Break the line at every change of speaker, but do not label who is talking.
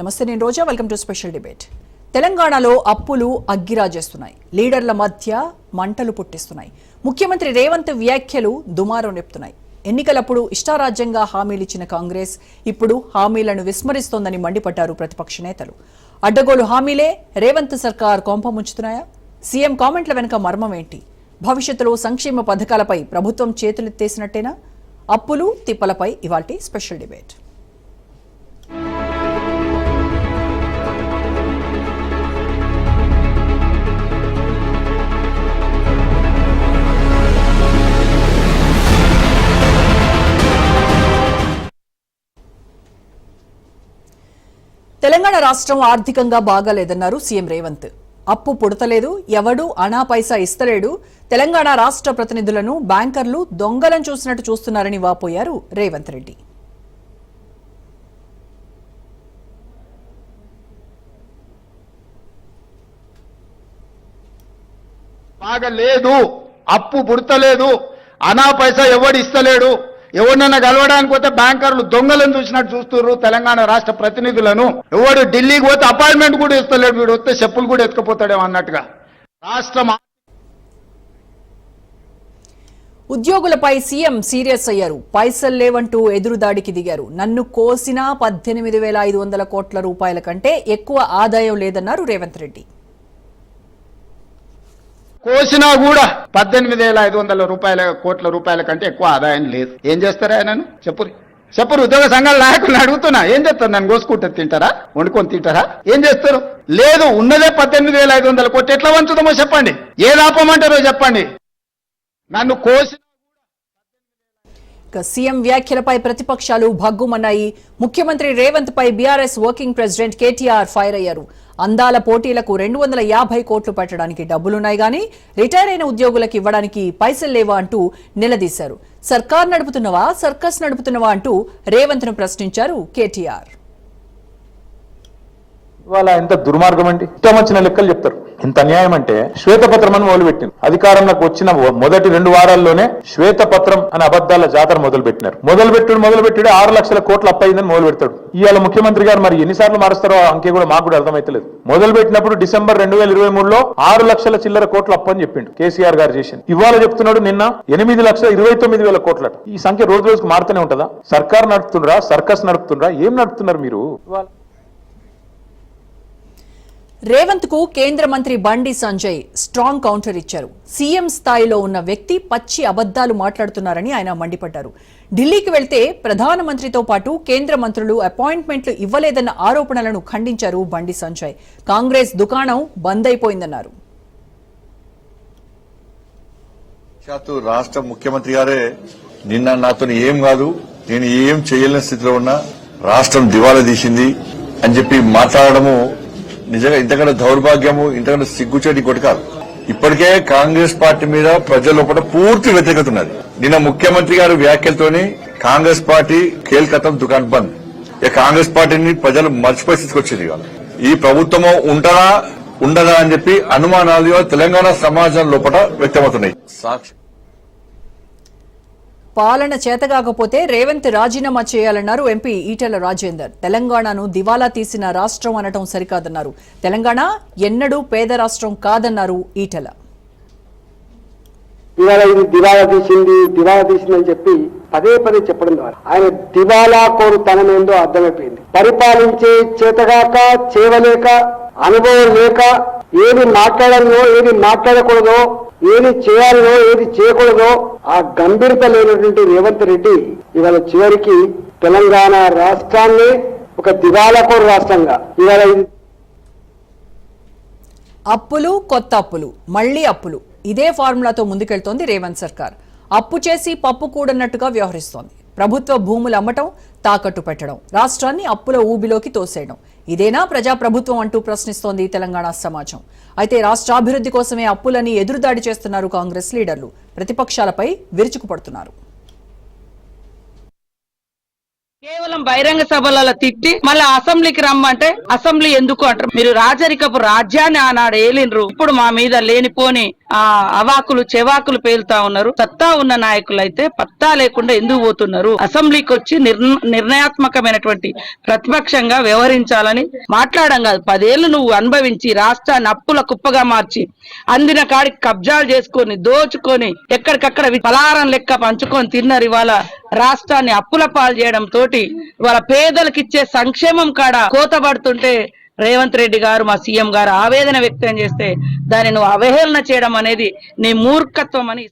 నమస్తే నేను Roja. Welcome to special debate తెలంగాణలో అప్పులు అగ్గిరాజేస్తున్నాయి. లీడర్ల మధ్య మంటలు పుట్టిస్తున్నాయి. ముఖ్యమంత్రి రేవంత్ వ్యాఖ్యలు దుమారం నెప్తున్నాయి ఎన్నికలప్పుడు ఇష్టారాజ్యంగా హామీలిచ్చిన కాంగ్రెస్ ఇప్పుడు హామీలను విస్మరిస్తోందని మండిపడ్డారు ప్రతిపక్ష నేతలు. అడ్డగోలు హామీలే రేవంత్ సర్కార్ కొంప ముంచుతున్నాయా? సీఎం కామెంట్ల వెనుక మర్మం ఏంటి? భవిష్యత్తులో సంక్షేమ పథకాలపై ప్రభుత్వం చేతులెత్తేసినట్టేనా? అప్పులు తిప్పలపై ఇవాల్టి స్పెషల్ డిబేట్ తెలంగాణ రాష్ట్రం ఆర్థికంగా బాగాలేదన్నారు సీఎం రేవంత్. అప్పు పుడతలేదు ఎవడు అనా పైసా ఇస్తలేడు తెలంగాణ రాష్ట్ర ప్రతినిధులను బ్యాంకర్లు దొంగలను చూసినట్టు చూస్తున్నారని వాపోయారు రేవంత్ రెడ్డి.
బాగా లేదు అప్పు పుడతలేదు అనా పైసా ఎవడు ఇస్తలేడు ఎవరినైనా కలవడానికి పోతే బ్యాంకర్లు దొంగలను చూసినట్టు చూస్తున్నారు తెలంగాణ రాష్ట్ర ప్రతినిధులను. ఎవడు ఢిల్లీకి పోతే అపాయింట్మెంట్ కూడా ఇస్తలేడు వీడు వస్తే చెప్పులు కూడా ఎత్తుకుపోతాడేమో అన్నట్టుగా. రాష్ట్రం
ఉద్యోగులపై సీఎం సీరియస్ అయ్యారు. పైసలు లేవంటూ ఎదురుదాడికి దిగారు. నన్ను కోసినా పద్దెనిమిది వేల ఐదు వందల కోట్ల రూపాయల కంటే ఎక్కువ ఆదాయం లేదన్నారు రేవంత్ రెడ్డి.
కోసినా కూడా పద్దెనిమిది వేల ఐదు వందల రూపాయల కోట్ల రూపాయల కంటే ఎక్కువ ఆదాయం లేదు. ఏం చేస్తారా ఆయనను చెప్పురి చెప్పురు ఉద్యోగ సంఘాల నాయకులను అడుగుతున్నా. ఏం చేస్తారు? నన్ను కోసుకుంటే తింటారా? వండుకొని తింటారా? ఏం చేస్తారు? లేదు ఉన్నదే పద్దెనిమిది వేల ఐదు వందల కోట్లు. ఎట్లా వంచుదామో చెప్పండి. ఏ ఆపమంటారో చెప్పండి. నన్ను కోసి
సీఎం వ్యాఖ్యలపై ప్రతిపక్షాలు భగ్గుమన్నాయి. ముఖ్యమంత్రి రేవంత్ పై BRS working president KTR fire అయ్యారు. అందాల పోటీలకు రెండు వందల యాభై కోట్లు పెట్టడానికి డబ్బులున్నాయి గానీ రిటైర్ అయిన ఉద్యోగులకు ఇవ్వడానికి పైసలు లేవా అంటూ నిలదీశారు. సర్కార్ నడుపుతున్నవా సర్కస్ నడుపుతున్నవా అంటూ రేవంత్ను ప్రశ్నించారు కేటీఆర్.
ఇవాళ ఎంత దుర్మార్గం అండి ఇష్టం వచ్చిన లెక్కలు చెప్తారు. ఇంత అన్యాయం అంటే శ్వేతపత్రం అని మొదలుపెట్టింది అధికారంలోకి వచ్చిన మొదటి రెండు వారాల్లోనే శ్వేతపత్రం అనే అబద్దాల జాతర మొదలు పెట్టినారు మొదలు పెట్టుడు మొదలు పెట్టుడు ఆరు లక్షల కోట్లు అప్పయిందని మొదలు పెడతాడు. ఇవాళ ముఖ్యమంత్రి గారు మరి ఎన్నిసార్లు మారుస్తారో ఆ అంకె కూడా మాకు కూడా అర్థమైతలేదు. మొదలు పెట్టినప్పుడు డిసెంబర్ రెండు వేల ఇరవై మూడులో ఆరు లక్షల చిల్లర కోట్లు అప్పని చెప్పిండు కేసీఆర్ గారు చేసింది. ఇవాళ చెప్తున్నాడు నిన్న ఎనిమిది లక్షల ఇరవై తొమ్మిది వేల కోట్లట. ఈ సంఖ్య రోజు రోజుకు మారుతూనే ఉంటుందా? సర్కార్ నడుపుతుండ్రా సర్కస్ నడుపుతుండ్రా ఏం నడుపుతున్నారు మీరు? ఇవాళ
రేవంత్కు కేంద్ర మంత్రి బండి సంజయ్ స్ట్రాంగ్ కౌంటర్ ఇచ్చారు. సీఎం స్థాయిలో ఉన్న వ్యక్తి పచ్చి అబద్దాలు మాట్లాడుతున్నారని ఆయన మండిపడ్డారు. ఢిల్లీకి వెళ్తే ప్రధానమంత్రితో పాటు కేంద్ర మంత్రులు అపాయింట్మెంట్లు ఇవ్వలేదన్న ఆరోపణలను ఖండించారు బండి సంజయ్. కాంగ్రెస్ దుకాణం బంద్ అయిపోయిందన్నారు
రాష్ట్ర ముఖ్యమంత్రి గారే నిన్న నాతో ఏం కాదు నేను ఏం చేయలేని స్థితిలో ఉన్నా రాష్ట్రం దివాలా తీసింది అని చెప్పి మాట్లాడడము నిజంగా ఇంతకంటే దౌర్భాగ్యము ఇంతకంటే సిగ్గుచేటి ఇంకోటి కాదు. ఇప్పటికే కాంగ్రెస్ పార్టీ మీద ప్రజల కూడా పూర్తి వ్యతిరేకత ఉన్నది. నిన్న ముఖ్యమంత్రి గారి వ్యాఖ్యలతోని కాంగ్రెస్ పార్టీ కేల్కతం దుకాణ్ బంద్. ఇక కాంగ్రెస్ పార్టీని ప్రజలు మర్చిపోయి తీసుకొచ్చింది ఈ ప్రభుత్వము ఉంటదా ఉండదా అని చెప్పి అనుమానాలు తెలంగాణ సమాజం లోపల వ్యక్తమవుతున్నాయి. సాక్షి
పాలన చేతగాకపోతే రేవంత్ రాజీనామా చేయాలన్నారు ఎంపీ ఈటెల రాజేందర్. తెలంగాణను దివాలా తీసిన రాష్ట్రం అనటం సరికాదన్నారు. తెలంగాణ ఎన్నడూ పేద రాష్ట్రం కాదన్నారు ఈటెల.
ఇవాళ ఇది దివాలా తీసింది దివాలా తీసిందని చెప్పి పదే పదే చెప్పడం ద్వారా. ఆయన దివాలా కోరు తనమేందో అర్థమైపోయింది. పరిపాలించే చేతగాక చేయలేక అనుభవం లేక ఏది మాట్లాడాలో ఏది మాట్లాడకూడదో ఏది చేయాలో ఏది చేయకూడదో ఆ గంభీరత లేనటువంటి రేవంత్ రెడ్డి ఇవాళ చివరికి తెలంగాణ రాష్ట్రాన్ని ఒక దివాలకోరు రాష్ట్రంగా ఇవాళ
అప్పులు కొత్త అప్పులు మళ్ళీ అప్పులు. ఇదే ఫార్ములాతో ముందుకెళ్తోంది రేవంత్ సర్కార్. అప్పు చేసి పప్పు కూడన్నట్టుగా వ్యవహరిస్తోంది. ప్రభుత్వ భూములు అమ్మటం తాకట్టు పెట్టడం రాష్ట్రాన్ని అప్పుల ఊబిలోకి తోసేయడం. ఇదేనా ప్రజాప్రభుత్వం అంటూ ప్రశ్నిస్తోంది తెలంగాణ సమాజం. అయితే రాష్ట్రాభివృద్ధి కోసమే అప్పులని ఎదురుదాడి చేస్తున్నారు కాంగ్రెస్ లీడర్లు. ప్రతిపక్షాలపై విరుచుకుపడుతున్నారు.
కేవలం బహిరంగ సభలలో తిట్టి మళ్ళీ అసెంబ్లీకి రమ్మంటే అసెంబ్లీ ఎందుకు అంటారు? మీరు రాజరికపు రాజ్యాన్ని ఆనాడు ఏలినరు ఇప్పుడు మా మీద లేనిపోని ఆ అవాకులు చెవాకులు పేలుతా ఉన్నారు. సత్తా ఉన్న నాయకులు అయితే పత్తా లేకుండా ఎందుకు పోతున్నారు? అసెంబ్లీకి వచ్చి నిర్ణయాత్మకమైనటువంటి ప్రతిపక్షంగా వ్యవహరించాలని మాట్లాడడం కాదు. పదేళ్ళు నువ్వు అనుభవించి రాష్ట్రాన్ని అప్పుల కుప్పగా మార్చి అందిన కాడికి కబ్జాలు చేసుకొని దోచుకొని ఎక్కడికక్కడ పలారం లెక్క పంచుకొని తిన్నారు ఇవాళ రాష్ట్రాన్ని అప్పుల పాలు చేయడం తోటి వాళ్ళ పేదలకు ఇచ్చే సంక్షేమం కాడ కోతబడుతుంటే రేవంత్ రెడ్డి గారు మా సీఎం గారు ఆవేదన వ్యక్తం చేస్తే దాన్ని నువ్వు అవహేళన చేయడం అనేది నీ మూర్ఖత్వం అని